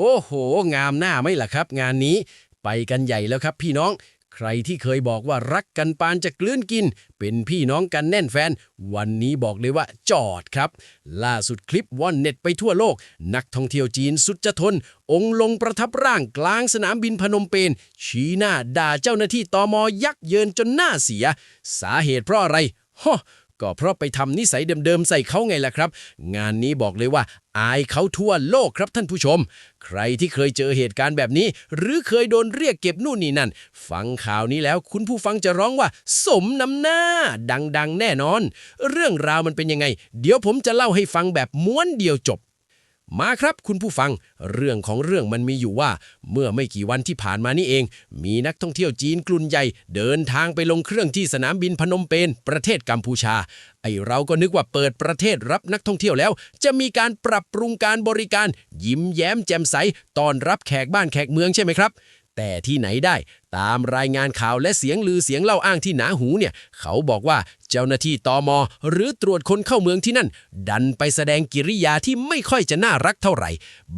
โอ้โห งามหน้าไหมล่ะครับ งานนี้ ไปกันใหญ่แล้วครับพี่น้อง ใครที่เคยบอกว่ารักกันปานจะกลืนกิน เป็นพี่น้องกันแน่นแฟน วันนี้บอกเลยว่าจอดครับ ล่าสุดคลิปว่อนเน็ตไปทั่วโลก นักท่องเที่ยวจีนสุดจะทน องค์ลงประทับร่างกลางสนามบินพนมเปญชี้หน้าด่าเจ้าหน้าที่ตอมยักเยินจนหน้าเสีย สาเหตุเพราะอะไรฮะ ก็เพราะไปทำนิสัยเดิมๆใส่เขาไงล่ะครับ งานนี้บอกเลยว่า อายเขาทั่วโลกครับท่านผู้ชม ใครที่เคยเจอเหตุการณ์แบบนี้ หรือเคยโดนเรียกเก็บนู่นนี่นั่น ฟังข่าวนี้แล้วคุณผู้ฟังจะร้องว่า สมน้ำหน้า ดังๆ แน่นอน เรื่องราวมันเป็นยังไง เดี๋ยวผมจะเล่าให้ฟังแบบม้วนเดียวจบ มาครับคุณผู้ฟัง เรื่องของเรื่องมันมีอยู่ว่า เมื่อไม่กี่วันที่ผ่านมานี่เอง มีนักท่องเที่ยวจีนกลุ่นใหญ่ เดินทางไปลงเครื่องที่สนามบินพนมเปญประเทศกัมพูชา ไอเราก็นึกว่าเปิดประเทศรับนักท่องเที่ยวแล้ว จะมีการปรับปรุงการบริการ ยิ้มแย้มแจ่มใสต้อนรับแขกบ้านแขกเมืองใช่ไหมครับ แต่ที่ไหนได้ ตามรายงานข่าวและเสียงลือเสียงเล่าอ้างที่หนาหูเนี่ย เขาบอกว่าเจ้าหน้าที่ตอมหรือตรวจคนเข้าเมืองที่นั่น ดันไปแสดงกิริยาที่ไม่ค่อยจะน่ารักเท่าไหร่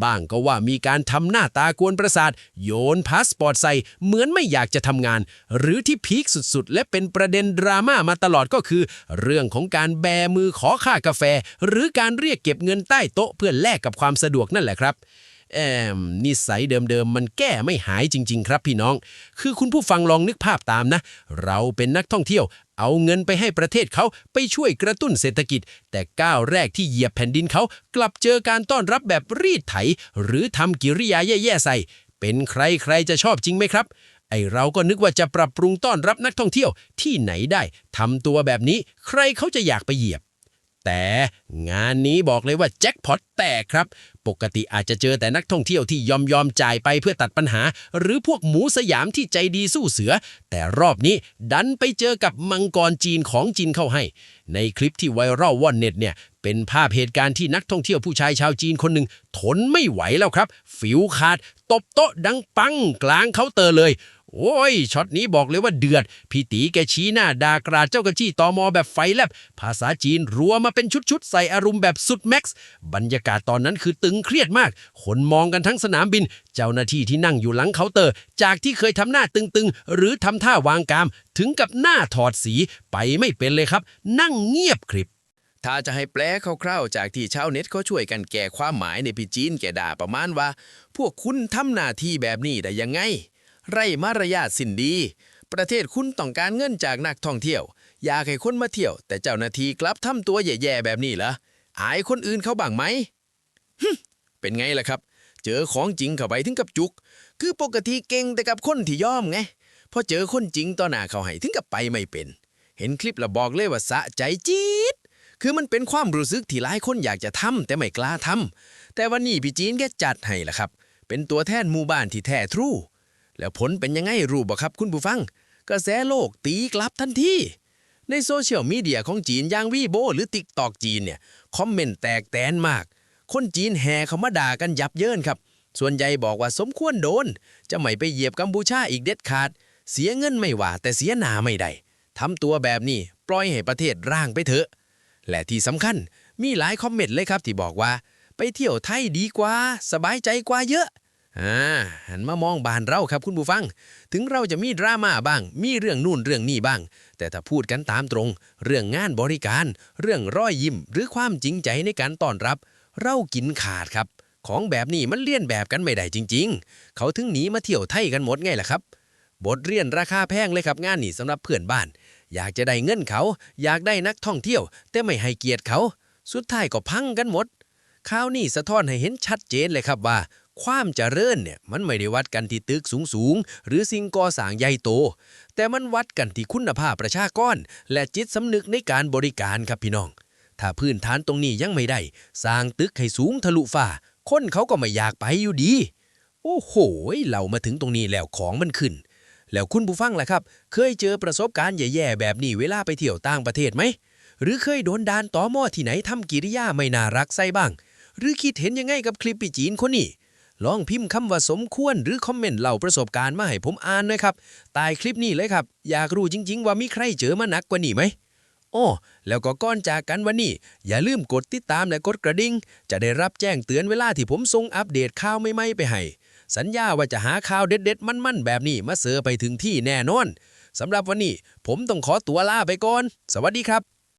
บ้างก็ว่ามีการทำหน้าตากวนประสาท โยนพาสปอร์ตใส่เหมือนไม่อยากจะทำงาน หรือที่พีคสุดๆ และเป็นประเด็นดราม่ามาตลอดก็คือ เรื่องของการแบมือขอค่ากาแฟ หรือการเรียกเก็บเงินใต้โต๊ะเพื่อแลกกับความสะดวกนั่นแหละครับ แอมนิสัยเดิมๆ มันแก้ไม่หายจริง ๆ ครับพี่น้อง คือคุณผู้ฟังลองนึกภาพตามนะ เราเป็นนักท่องเที่ยว เอาเงินไปให้ประเทศเขาไปช่วยกระตุ้นเศรษฐกิจ แต่ก้าวแรกที่เหยียบแผ่นดินเขากลับเจอการต้อนรับแบบรีดไถ หรือทำกิริยาแย่ๆใส่ เป็นใครใครจะชอบจริงไหมครับ ไอเราก็นึกว่าจะปรับปรุงต้อนรับนักท่องเที่ยวที่ไหนได้ทำตัวแบบนี้ ใครเขาจะอยากไปเหยียบ แต่งานนี้บอกเลยว่าแจ็คพอตแตกครับ ปกติอาจจะเจอแต่นักท่องเที่ยวที่ยอมยอมจ่ายไปเพื่อตัดปัญหา หรือพวกหมูสยามที่ใจดีสู้เสือ แต่รอบนี้ดันไปเจอกับมังกรจีนของจีนเข้าให้ ในคลิปที่ไวรัลว่อนเน็ตเนี่ย เป็นภาพเหตุการณ์ที่นักท่องเที่ยวผู้ชายชาวจีนคนหนึ่งทนไม่ไหวแล้วครับ ฟิวขาด ตบโต๊ะดังปังกลางเคาน์เตอร์เลย โอ้ยช็อตนี้บอกเลยว่าเดือด พี่ตีแกชี้หน้าด่ากราเจ้ากระจี้ตอมอแบบไฟแลบ ภาษาจีนรัวมาเป็นชุดๆ ใส่อารมณ์แบบสุดแม็กซ์ บรรยากาศตอนนั้นคือตึงเครียดมาก คนมองกันทั้งสนามบิน เจ้าหน้าที่ที่นั่งอยู่หลังเคาน์เตอร์ จากที่เคยทำหน้าตึงๆ หรือทำท่าวางกาม ถึงกับหน้าถอดสีไปไม่เป็นเลยครับ นั่งเงียบกริบถ้าจะให้แปลคร่าวๆ จากที่ชาวเน็ตเขาช่วยกันแก้ความหมายในพี่จีนแกด่าประมาณว่า พวกคุณทำหน้าที่แบบนี้ได้ยังไง ไรมารยาทสินดี ประเทศคุณต้องการเงินจากนักท่องเที่ยว อยากให้คนมาเที่ยว แต่เจ้าหน้าที่กลับทำตัวแย่ๆแบบนี้เหรออายคนอื่นเขาบ้างไหมฮึเป็นไงล่ะครับ เจอของจริงเข้าไปถึงกับจุก คือปกติเก่งแต่กับคนที่ยอมไงพอเจอคนจริงต่อหน้าเขาให้ถึงกับไปไม่เป็น เห็นคลิปแล้วบอกเลยว่าสะใจจี๊ดคือมันเป็นความรู้สึกที่หลายคนอยากจะทำแต่ไม่กล้าทำแต่วันนี้พี่จีนแกจัดให้ล่ะครับ เป็นตัวแทนหมู่บ้านที่แท้ทรู แล้วผลเป็นยังไงรู้บ่ครับคุณผู้ฟัง กระแสโลกตีกลับทันทีในโซเชียลมีเดียของจีนอย่างวีโบหรือติ๊กตอกจีนเนี่ยคอมเมนต์แตกแตนมาก คนจีนแห่เขามาด่ากันยับเยินครับ ส่วนใหญ่บอกว่าสมควรโดน จะไม่ไปเหยียบกัมพูชาอีกเด็ดขาด เสียเงินไม่ว่าแต่เสียหนาไม่ได้ทำตัวแบบนี้ปล่อยให้ประเทศร่างไปเถอะ และที่สำคัญมีหลายคอมเมนต์เลยครับที่บอกว่า ไปเที่ยวไทยดีกว่า สบายใจกว่าเยอะ อ่าหันมามองบานเราครับคุณผู้ฟัง ถึงเราจะมีดราม่าบ้าง มีเรื่องนู่นเรื่องนี้บ้าง แต่ถ้าพูดกันตามตรง เรื่องงานบริการ เรื่องรอยยิ้ม หรือความจริงใจในการต้อนรับ เรากินขาดครับ ของแบบนี้มันเลี่ยนแบบกันไม่ได้จริง ๆ เขาถึงหนีมาเที่ยวไทยกันหมดไงล่ะครับ บทเรียนราคาแพงเลยครับงานนี้สำหรับเพื่อนบ้าน อยากจะได้เงินเขา อยากได้นักท่องเที่ยว แต่ไม่ให้เกียรติเขา สุดท้ายก็พังกันหมดข่าวนี้สะท้อนให้เห็นชัดเจนเลยครับว่า ความเจริญเนี่ยมันไม่ได้วัดกันที่ตึกสูงๆ หรือสิ่งก่อสร้างใหญ่โต แต่มันวัดกันที่คุณภาพประชากร และจิตสำนึกในการบริการครับพี่น้อง ถ้าพื้นฐานตรงนี้ยังไม่ได้ สร้างตึกให้สูงทะลุฟ้า คนเขาก็ไม่อยากไปอยู่ดี โอ้โหเรามาถึงตรงนี้แล้วของมันขึ้น แล้วคุณผู้ฟังล่ะครับ เคยเจอประสบการณ์แย่ๆแบบนี้เวลาไปเที่ยวต่างประเทศไหมหรือเคยโดนดานต่อหม้อที่ไหนทำกิริยาไม่น่ารักใส่บ้าง หรือคิดเห็นยังไงกับคลิปปีจีนคนนี้ ลองพิมพ์คำว่าสมควรหรือคอมเมนต์เล่าประสบการณ์มาให้ผมอ่านหน่อยครับใต้คลิปนี้เลยครับ อยากรู้จริง ๆ ว่ามีใครเจอมาหนักกว่านี้ไหมโอ้แล้วก็ก้อนจากกันวันนี้ อย่าลืมกดติดตามและกดกระดิ่ง จะได้รับแจ้งเตือนเวลาที่ผมส่งอัปเดตข่าวใหม่ๆไปให้ สัญญาว่าจะหาข่าวเด็ดๆ มันๆ แบบนี้มาเสือไปถึงที่แน่นอนสำหรับวันนี้ ผมต้องขอตัวลาไปก่อน สวัสดีครับ